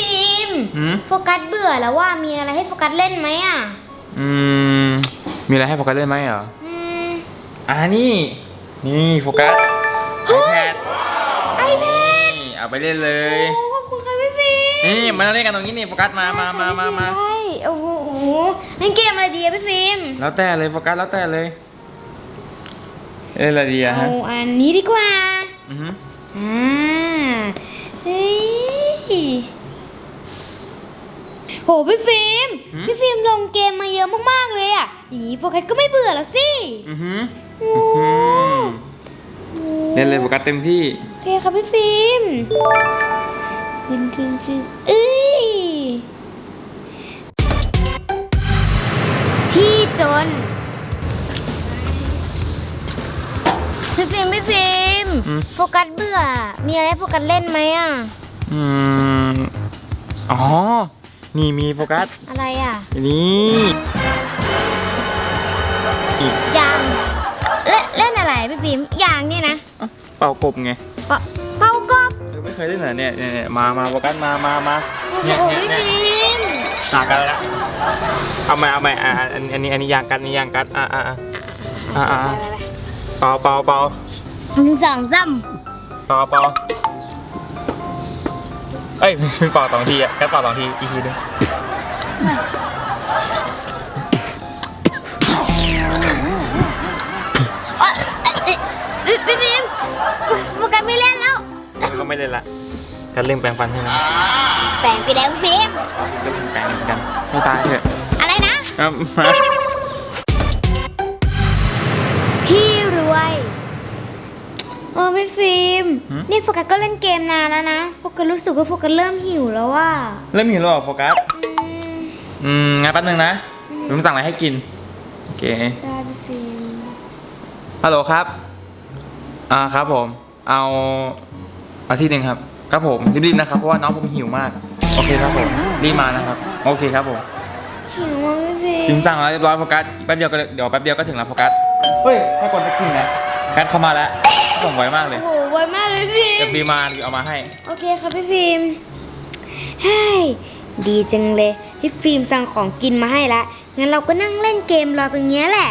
พี่ฟิล์มพี่ฟิล์มอืมโฟกัสเบื่อแล้วว่ามีอะไรให้โฟกัสเล่นไหมอะอืมมีอะไรให้โฟกัสเล่นไหมเหรออืมอ่านี่ นี่โฟกัสไอแพดไอแพดนี่เอาไปเล่นเลย โอ้ขอบคุณค่ะพี่ฟิล์มนี่มาเล่นกันตรงนี้นี่โฟกัสมามามามามาใช่โอ้โหเล่นเกมอะไรดีอะพี่ฟิล์มแล้วแต่เลยโฟกัสแล้วแต่เลยเล่นอะไรดีอะเอาฮะอันนี้ดีกว่าอือฮึอ่าเฮ้ยโห พี่ฟิล์มพี่ฟิล์มลงเกมมาเยอะมากๆเลยอะ อย่างนี้โฟกัสก็ไม่เบื่อแล้วสิอือฮึโอ้อื้อหือเล่นเลยโฟกัสเต็มที่ โอเคครับพี่ฟิล์มขึ้นขึ้นขึ้นเอ้ยพี่จน พี่ฟิล์มพี่ฟิล์มอืม โฟกัสเบื่อ มีอะไรให้โฟกัสเล่นไหมอะ อืมอ๋อ นี่มีโฟกัสอะไรอะ นี่อีกยางเล่นเล่นอะไรพี่ฟิล์มยางเนี่ยนะอะเป่ากบไงเปาเป่ากบเออไม่เคยเล่นเหรอเนี่ยเนี่ยเนี่ยมามาโฟกัสมามามาโอ้โหเนี่ยพี่เนี่ยฟิเนี่ยล์มหนักกันแล้วเอาใหม่เอาใหม่อะอันอันนี้อันนี้ยางกัดอันนี้ยางกัดอะอะอะอะอะอะเป่าเป่าเป่าหนึ่งสองสามเป่าเป่า เอ้ยไม่เป่าสองทีอะแค่เป่าสองทีอีกทีนึงเอ้ยเอ้ยเอ้ยพี่ฟิล์มโฟกัสไม่เล่นแล้ว มันก็ไม่เล่นละกันเรื่องแปรงฟันใช่ไหมแปลงไปแล้วพี่ฟิมก็เป็นแปรงเหมือนกันไม่ตายเถอะอะไรนะ ครับมา เออพี่ฟิล์มนี่โฟกัสก็เล่นเกมนานแล้วนะโฟกัสรู้สึกว่าโฟกัสเริ่มหิวแล้วว่าเริ่มหิวแล้วเหรอโฟกัส อืมงั้นแป๊บนึงนะผมสั่งอะไรให้กิน โอเค ได้พี่ฟิล์มฮัลโหลครับ อ่าครับผม เอาอาทิตย์หนึ่งครับ ครับผมรีบๆนะครับ เพราะว่าน้องผมหิวมาก โอเคครับผม รีบมานะครับ โอเคครับผมหิวมากพี่ฟิล์พิมมพ์สั่งแล้วเรียบร้อยโฟกัส แป๊บเดียวก็เดี๋ยวแป๊บเดียวก็ถึงแล้วโฟกัส เฮ้ยแค่กดสักครึ่งนะกัดเข้ามาแล้ว ส่งไวมากเลยโอ้โหไวมากเลยพี่ฟิเดี๋ล์ยวมปีมาเอามาให้ โอเคครับพี่ฟิล์มเฮ้ยดีจังเลย พี่ฟิล์มสั่งของกินมาให้ละงั้นเราก็นั่งเล่นเกมรอตรงเนี้ยแหละ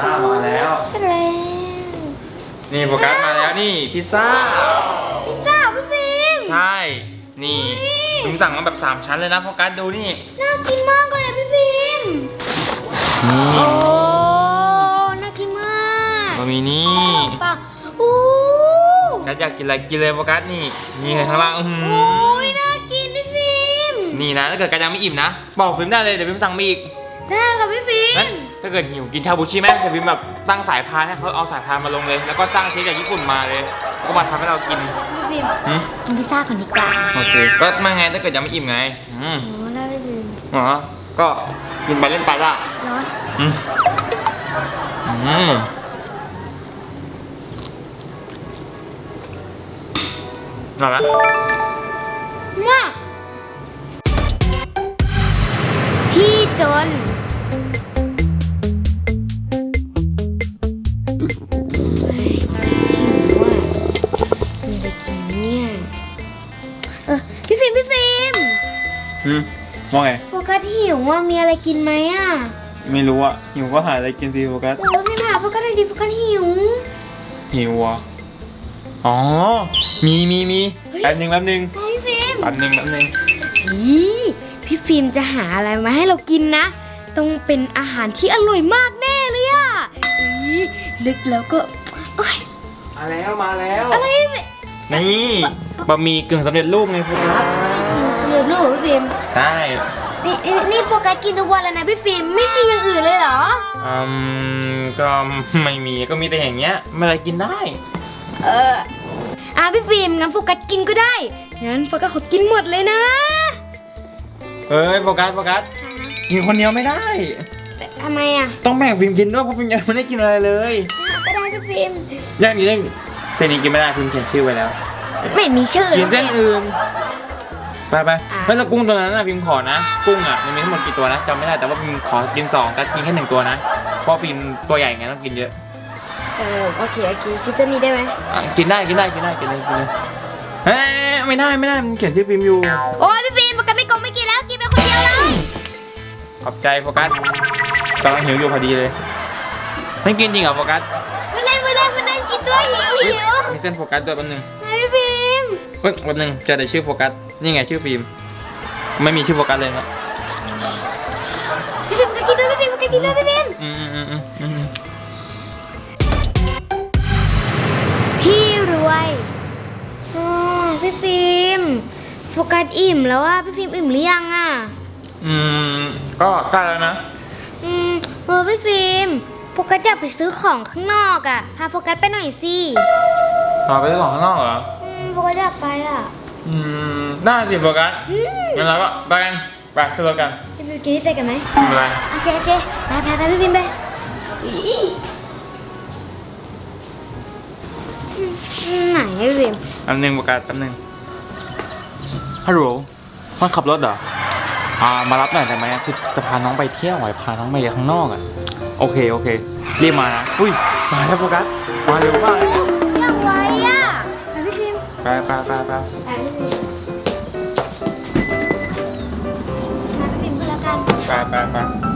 อ่ามาแล้ว ใช่แล้วนี่โฟกัสมาแล้วนี่พิซซ่า พิซซ่าพี่ฟิล์มใช่ นี่พิมพ์สั่งมาแบบสามชั้นเลยนะโฟกัสดูนี่ น่ากินมากเลยอะพี่ฟิล์มนี่โอ้น่ากินมาก มามีนี่ปังอู้กัดอยากกินอะไรกินเลยโฟกัสนี่นี่ข้างล่างอื้อหือ โอ้ยน่ากินพี่ฟิล์มนี่นะถ้าเกิดกัดยังไม่อิ่มนะ บอกฟิล์มได้เลยเดี๋ยวฟิล์มสั่งมาอีกได้ค่ะพี่ฟิล์งั้นมถ้าเกิดหิวกินชาบูชิไหมเดี๋ยวฟิล์มแบบตั้งสายพานให้เขาเอาสายพานมาลงเลย แล้วก็จ้างเชฟจากญี่ปุ่นมาเลยแล้วก็มาทำให้เรากินพี่ฟิล์มหืมกินพิซซ่าก่อนดีกว่าโอเคก็ไม่ไงถ้าเกิดยังไม่อิ่มไงอืมโอ้ได้พี่ฟิล์มอ๋อก็กินไปเล่นไปละร้อน อืมอืม ร่อยไหมมากพี่จน มีอะไรกินเนี่ยเออพี่ฟิล์มพี่ฟิล์มอืมว่าไง โฟกัสหิวว่ามีอะไรกินไหมอะไม่รู้อะหิวก็หาอะไรกินสิโฟกัสโอ้พี่หาโฟกัสหน่อยดิโฟกัสหิวหิวอะอ๋อ มีมีมีเฮ้ยแป๊บหนึงแป๊บหนึงไปพี่ฟิล์มแป๊บหนึงแป๊บหนึงนี่พี่ฟิล์มจะหาอะไรมาให้เรากินนะ ต้องเป็นอาหารที่อร่อยมากแน่เลยอะนี่ลึกแล้วก็โอ๊ยมาแล้วมาแล้วอะไรเนี่ยนี่บะหมี่กึ่งสำเร็จรูปไงโฟกัสสรุปลูกพี่ฟิล์มใช่นี่นี่นี่โฟกัสกินทุกวันแล้วนะพี่ฟิล์มไม่มีอย่างอื่นเลยเหรอ อืมก็ไม่มีก็มีแต่อย่างเงี้ยไม่อะไรกินได้ เออ อะพี่ฟิล์มงั้นโฟกัสกินก็ได้ งั้นโฟกัสขอกินหมดเลยนะเอ้ยโฟกัสโฟกัสกินคนเดียวไม่ได้ แต่ทำไมอะ ต้องแบ่งฟิล์มกินด้วยเพราะฟิล์มยังไม่ได้กินอะไรเลยก็ได้พี่ฟิล์มอย่างนี้เส้นนี้กินไม่ได้ฟิล์มเขียนชื่อไว้แล้ว ไม่มีชื่อกินเส้นอื่นไปไปอะเฮ้ยแล้วกุ้งตัวนั้นนะฟิล์มขอนะ กุ้งอะมันมีทั้งหมดกี่ตัวนะจำไม่ได้แต่ว่าฟิล์มขอกินสองกัดกินแค่หนึ่งตัวนะเพราะฟิล์มตัวใหญ่ไงต้องกินเยอะเออ้โอเคโอเคกินเส้นนี้ได้ไหมอะกินได้กินได้กินได้กินได้กินได้เฮ้ยไม่ได้ไม่ได้มันเขียนชื่อฟิล์มอยู่ โอ้ยพี่ฟิล์มปกติไม่กงไม่กินแล้วกินไปคนเดียวเลยขอบใจโฟกัสกำลังหิวอยู่พอดีเลยไม่กินจริงเหรอโฟกัสมาเล่นมาเล่นมาเล่นกินด้วยหิวหิวมีเส้นโฟกัสด้วยแป๊บนึงไหนพี่ฟิล์มเฮ้ยแป๊บนึงเจอแต่ชื่อโฟกัสนี่ไงชื่อฟิล์มไม่มีชื่อโฟกัสเลยครับพี่ฟิล์มก็กินด้วยพี่ฟิล์มก็กินด้วยพี่ฟิล์มอืมอืมอืมอืม อืมพี่รวยอ๋อพี่ฟิล์มโฟกัสอิ่มแล้วอะพี่ฟิล์มอิ่มหรือยังอะ อืม ก็ใกล้แล้วนะ อืมเออพี่ฟิล์มโฟกัสอยากไปซื้อของข้างนอกอะ พาโฟกัสไปหน่อยสิต่อไปซื้อของข้างนอกเหรอ อืมโฟกัสอยากไปอะ อืมได้สิโฟกัสอืม งั้นเราก็ไปกันไปซื้อรถกันพี่ฟิล์มกินที่เซ็กันไหม ไม่เป็นไร โอเคโอเคไปไปไปพี่ฟิล์มไป อีอืมไหนอะพี่ฟิล์มแป๊บนึงโฟกัสแป๊บนึงฮัลโหลคนขับรถเหรออ่ามารับหน่อยได้ไหมคือจะพาน้องไปเที่ยวอะพาน้องไปข้างนอกอะโอเคโอเครีบมานะอุ้ยมาแล้วโฟกัสมาเร็วมากเลยเนี่ยอยากไวอะไปพี่ฟิล์มไปไปไปไปไปพี่ฟิล์มมาพี่ฟิล์มพูดแล้วกันไปไปไปไป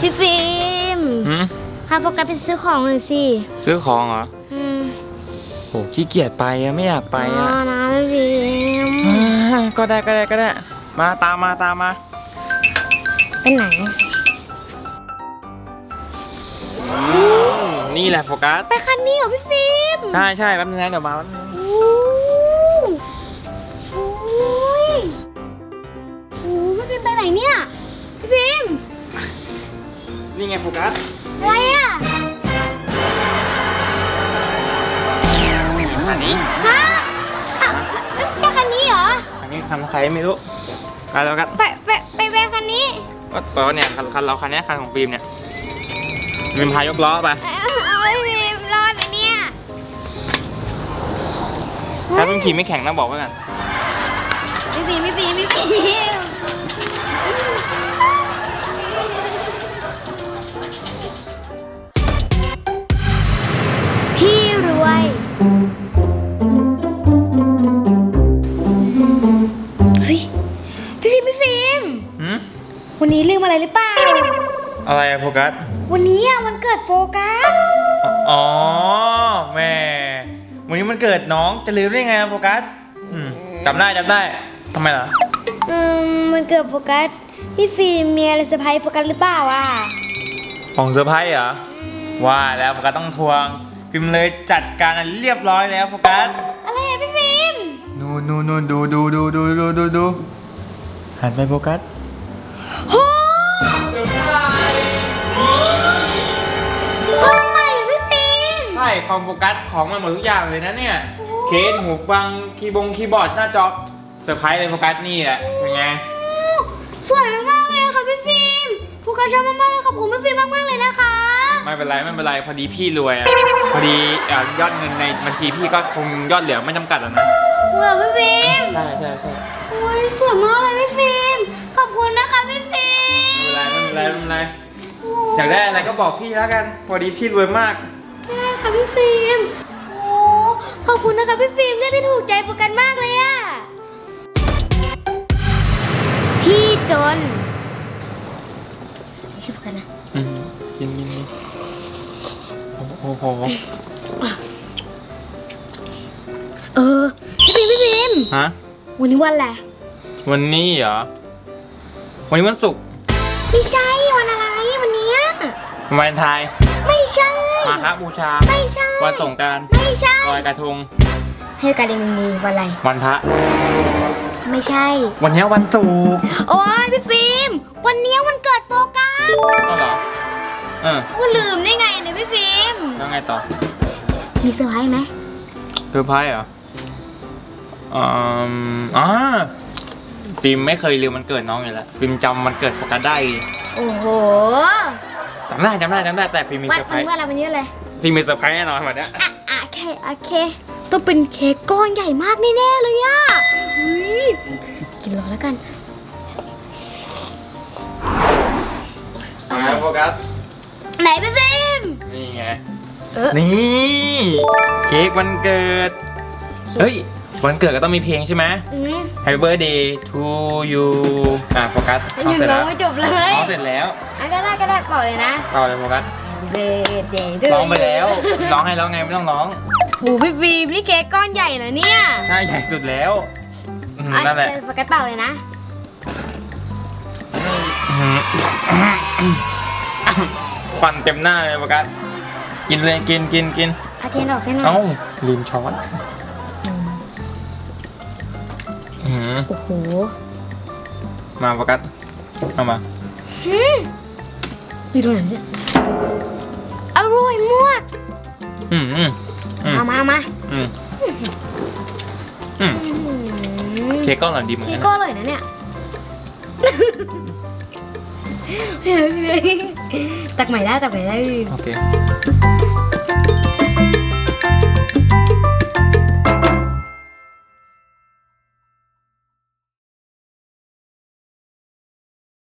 พี่ฟิล์มหืมพาโฟกัสไปซื้อของหน่อยสิซื้อของเหรออืมโหขี้เกียจไปอะไม่อยากไปอะอ๋อนะพี่ฟิล์มอ่าก็ได้ก็ได้ก็ได้ มาตามมาตามมา ไปไหนอืมนี่แหละโฟกัส ไปคันนี้เหรอพี่ฟิล์มใช่ใช่แป๊บนึงนะเดี๋ยวมาแป๊บนึงโอ้โอ้ยโอ้พี่ฟิล์มไปไหนเนี่ย พี่ฟิล์ม นี่ไงโฟกัสอะไรอะอันนี้ฮะอะไม่ใช่คันนี้เหรอ อันนี้คันใครไม่รู้ไปแล้วกันไปไปไปไปคันนี้ก็แปลว่าเนี่ยคันคันเราคันเนี้ยคันของฟิล์มเนี่ยฟิล์มพายกล้อไปเอาเอาไอ้ฟิล์มรอดไหมเนี่ยถ้าฟิล์มขี่ไม่แข็งนะบอกไว้กันพี่ฟิล์มพี่ฟิล์มพี่ฟิล์มพี่ รวย เฮ้ย พี่ฟิล์มพี่ฟิล์มหืมวันนี้ลืมอะไรหรือเปล่า อะไรอะโฟกัส วันนี้อะวันเกิดโฟกัส อ๋อแม่วันนี้มันเกิดน้องจะลืมได้ไงอะโฟกัสอืมจำได้จำได้ทำไมล่ะอืมวันเกิดโฟกัส พี่ฟิล์มมีอะไรเซอร์ไพรส์โฟกัสหรือเปล่าอะของเซอร์ไพรส์เหรอว่าแล้วโฟกัสต้องทวง พิมพ์เลยจัดการอันเรียบร้อยแล้วโฟกัสอะไรอะพี่ฟิล์มนู่นนู่นนู่นดูดูดูดูดูดูดูหันไปโฟกัสโหของใหม่พี่ฟิล์มใช่คอมโฟกัสของมันหมดทุกอย่างเลยนะเนี่ย เคสหูฟังคีย์บงคีย์บอร์ดหน้าจอเซอร์ไพรส์เลยโฟกัสนี่แหละเป็นไง สวยมากๆเลยอะค่ะพี่ฟิล์มโฟกัสชอบมากๆเลยขอบคุณพี่ฟิล์มมากๆเลยนะคะ ไม่เป็นไรไม่เป็นไรพอดีพี่รวยอะพอดีเอ่อยอดเงินในบัญชีพี่ก็คงยอดเหลือไม่จำกัดแล้วนะ เหรอพี่ฟิล์มใช่ใช่ใช่โอ้ยสวยมากเลยพี่ฟิล์มขอบคุณนะคะพี่ฟิล์มไม่เป็นไรไม่เป็นไรไม่เป็นไรอยากได้อะไรก็บอกพี่แล้วกัน พอดีพี่รวยมาก ได้ค่ะพี่ฟิล์มโอ้ขอบคุณนะคะพี่ฟิล์มได้ที่ถูกใจโฟกัสมากเลยอะพี่จนไม่ใช่โฟกัสนะ อืมกินกินกินโอ้โหเออ พี่ฟิล์มพี่ฟิล์มฮะวันนี้วันอะไรวันนี้เหรอ วันนี้วันศุกร์ไม่ใช่วันอะไรวันเนี้ยวันวาเลนไทน์ไม่ใช่ มาครับบูชา ไม่ใช่ วันสงกรารไม่ใช่ลอยกระทงให้การเองมีวันอะไร วันพระ ไม่ใช่ วันนี้วันศุกร์โอ้ยพี่ฟิล์มวันเนี้ยวันเกิดโฟกัสก็เหรอเออ ว่าลืมได้ไงเนี่ยพี่ฟิล์ม แล้วไงต่อมีเซอร์ไพรส์ไหมเซอร์ไพรส์เหรออืมอ่าฟิล์มไม่เคยลืมวันเกิดน้องอยู่แล้วฟิล์มจำวันเกิดโฟกัสได้ดีโอ้โหจำได้จำได้จำได้แต่ฟิล์มมีว่าเซอร์ไพรมันส์ว่าอะไรมันเยอะเลยฟิล์มมีเซอร์ไพรส์แน่นอนวันเนี้ยอะอะโอเคโอเคต้องเป็นเค้กก้อนใหญ่มากแน่ๆเลยอะอุ๊ยกินรอแล้วกันมาโฟกัสไหนพี่ฟิล์มนี่ไง เออ นี่ เค้กวันเกิด เฮ้ย วันเกิดก็ต้องมีเพลงใช่ไหม อืม Happy birthday to you อะโฟกัสยังเอาเสร็จร้อแล้งวไม่จบเลยเอาเสร็จแล้วอะก็ได้ก็ได้เป่าเลยนะเอาเลยโฟกัสเบเดย์ร้องไปแล้ว ร้องให้แล้วไงไม่ต้องร้อง โหพี่ฟิล์มนี่เค้กก้อนใหญ่เหรอเนี่ยใช่ใหญ่สุดแล้วอืมนั่นแหละอ่ปากกระเป๋าเลยนะ อืมควันเต็มหน้าเลยโฟกัส กินเลยกินกินกินอาเทียนออกแค่หน่อยเอ้าลืมช้อนอืมโอ้โหมาโฟกัสเอามาอืมมีตรงไหนเนี่ยอร่อยมากอืมอืมอืมเอามาเอามาอืมอืมอืมเค้กก้อนหล่อนดีเหมือนเค้กักนก็นะอร่อยนะเนี่ยตักใหม่ได้ตักใหม่ได้พี่โอเค